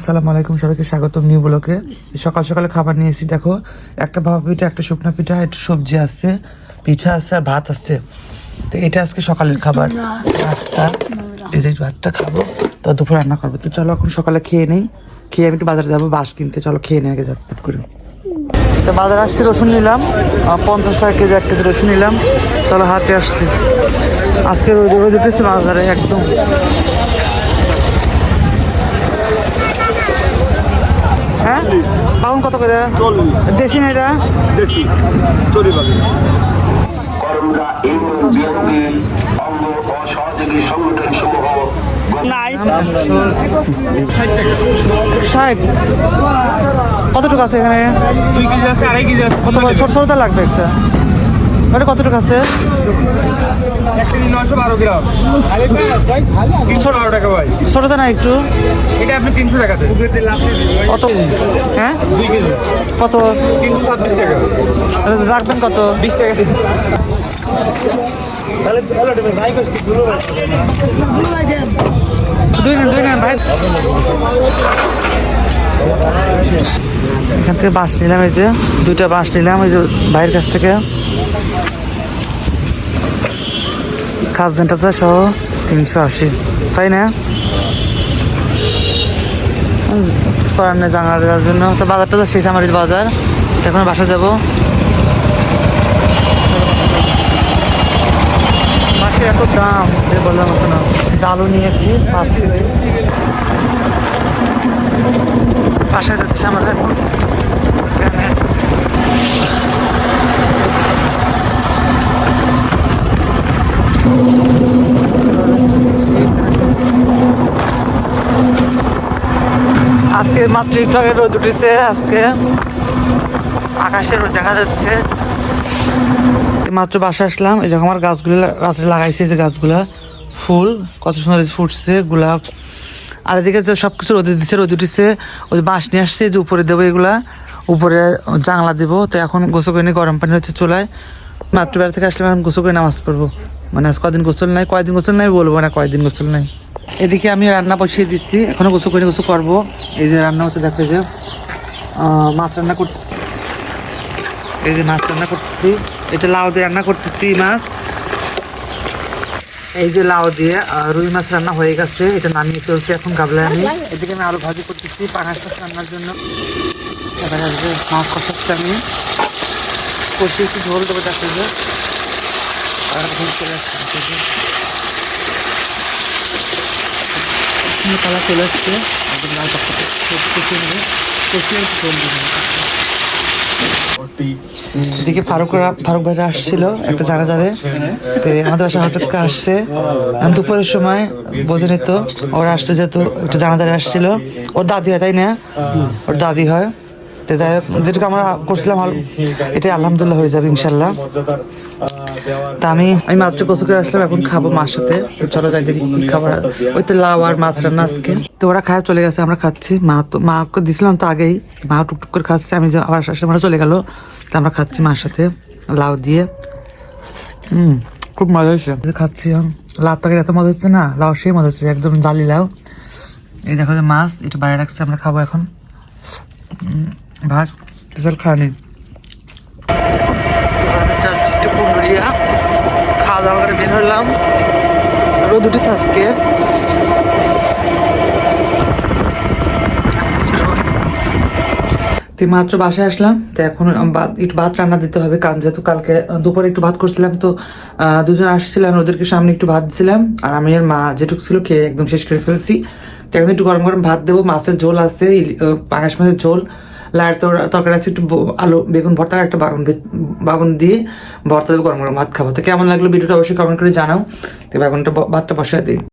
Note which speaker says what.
Speaker 1: আসসালামু আলাইকুম সবাইকে স্বাগতম নিউ ব্লকে সকাল সকালে খাবার নিয়েছি দেখো একটা ভাপা পিঠা একটা শুকনা পিঠা একটা সবজি আছে পিঠা আছে আর ভাত আছে। তো এটা আজকে সকালের খাবার। নাস্তা এই যে ভাতটা খাব তো দুপুর রান্না করব। তো চলো এখন সকালে খেয়ে নেই। খেয়ে আমি একটু বাজারে যাব বাস কিনতে। চলো খেয়ে নিয়ে আগে ঝটপট করে। তো বাজারে আসছি রসুন নিলাম। পঞ্চাশ টাকা কেজি এক কেজি রসুন নিলাম। চলো হাটে আসছি। আজকে রোদ রোদ উঠেছে বাজারে একদম। হ্যাঁ? পাউন কত করে? দেশি না এটা?
Speaker 2: দেখি চলে পাবে
Speaker 1: কতটুকু আছে এখানে?
Speaker 2: দুই কেজি আছে আড়াই কেজি আছে।
Speaker 1: কত ছোট ছোটটা লাগবে একটা। ওটা আছে?
Speaker 2: বারো টাকা ভাই।
Speaker 1: ছোটটা না একটু।
Speaker 2: এটা আপনি তিনশো টাকাতে
Speaker 1: কত? হ্যাঁ? কত?
Speaker 2: তিনশো ছাব্বিশ টাকা।
Speaker 1: রাখবেন কত?
Speaker 2: বিশ টাকা
Speaker 1: দুই নেন দুই নেন ভাই। এখান থেকে বাস নিলাম এই যে। দুইটা বাস নিলাম এই যে ভাইয়ের কাছ থেকে। খাজনাটা সহ তিনশো আশি, তাই না? করার নেই দেওয়ার জন্য। তো বাজারটা তো শেষ আমার বাজার। এখন বাসা যাব। মাছের এত দাম, যে বললাম মতো না। নিয়েছি, পাঁচ কেজি। বাসায় যাচ্ছে আমরা এখানে আজকে মাত্র একটু রোদ উঠেছে আজকে। আকাশে রোদ দেখা যাচ্ছে। মাত্র বাসা আসলাম, এই যখন আমার গাছগুলো রাত্রে লাগাইছে যে গাছগুলা, ফুল, কত সুন্দর ফুটছে, গোলাপ। আর এদিকে তো সব কিছু রোদে দিচ্ছে রোদ উঠেছে। ওই যে বাঁশ নিয়ে আসছে যে উপরে দেবো এগুলা, উপরে জানলা দেবো। তো এখন গোসল করে নিয়ে গরম পানি হচ্ছে চুলায়। মাত্র বেলা থেকে আসলাম এখন গোসল করে নামাজ পড়ব। মানে আজ কদিন গোসল নাই, কয়দিন গোসল নাই বলব না কয়দিন গোসল নাই। এদিকে আমি রান্না বসিয়ে দিচ্ছি। এখনও গোসল করে গোসল করব। এই যে রান্না হচ্ছে, দেখো যে মাছ রান্না করতেছি। এই যে মাছ রান্না করতেছি। এটা লাউ দিয়ে রান্না করতেছি মাছ। এই যে লাউ দিয়ে রুই মাছ রান্না হয়ে গেছে। এটা নামিয়ে ফেলছি এখন গাবলায় আমি। এদিকে আমি আলু ভাজি করতেছি, পাঙাশ মাছ রান্নার জন্য। এবারে মাছ কষাচ্ছি আমি। কষিয়ে একটু ঝোল দেবো দেখতে যে। আর চলে আসছে শুকনো কালার চলে আসছে। একদম লাল একটু ঝোল দেবো এদিকে ফারুকরা ফারুক ভাইরা আসছিল একটা জানা জানে তো আমাদের বাসা হঠাৎ করে আসছে। দুপুরের সময় বোঝে নিত। ওরা আসতে যেত একটা জানাজারে আসছিল। ওর দাদি হয় তাই না? ওর দাদি হয়। তো যাই হোক যেটুকু আমরা করছিলাম এটাই আলহামদুলিল্লাহ হয়ে যাবে ইনশাল্লাহ তা আমি আমি মাত্র গোসল করে আসলাম এখন খাব মার সাথে। তো চলো যাই দেখি কি খাবার ওই তো লাউ আর মাছ রান্না আজকে। তো ওরা খায় চলে গেছে আমরা খাচ্ছি। মা তো মাকে দিছিলাম তো আগেই। মা টুকটুক করে খাচ্ছে আমি আবার শাশুড়ি মারা চলে গেল। তো আমরা খাচ্ছি মার সাথে লাউ দিয়ে। হুম খুব মজা হয়েছে। খাচ্ছি লাউ তরকারি এত মজা হচ্ছে না লাউ সেই মজা হচ্ছে একদম জালি লাউ। এই দেখো যে মাছ এটা বাইরে রাখছে আমরা খাব এখন। ভাত খাওয়া নেই। মাত্র বাসায় আসলাম। তো এখন একটু ভাত রান্না দিতে হবে। কারণ যেহেতু কালকে দুপুরে একটু ভাত করছিলাম, তো দুজন আসছিলাম ওদেরকে সামনে একটু ভাত দিছিলাম। আর আমি আর মা যেটুক ছিল খেয়ে একদম শেষ করে ফেলছি। তো এখন একটু গরম গরম ভাত দেবো। মাছের ঝোল আছে পাঙাশ মাছের ঝোল। লাইট তরকারি আছে একটু আলু, বেগুন ভর্তা একটা বাগুন বাগুন দিয়ে ভর্তা গরম গরম ভাত খাব। তো কেমন লাগল ভিডিওটা অবশ্যই কমেন্ট করে জানাও। তো বাগুনটা ভাতটা বসায় দিই।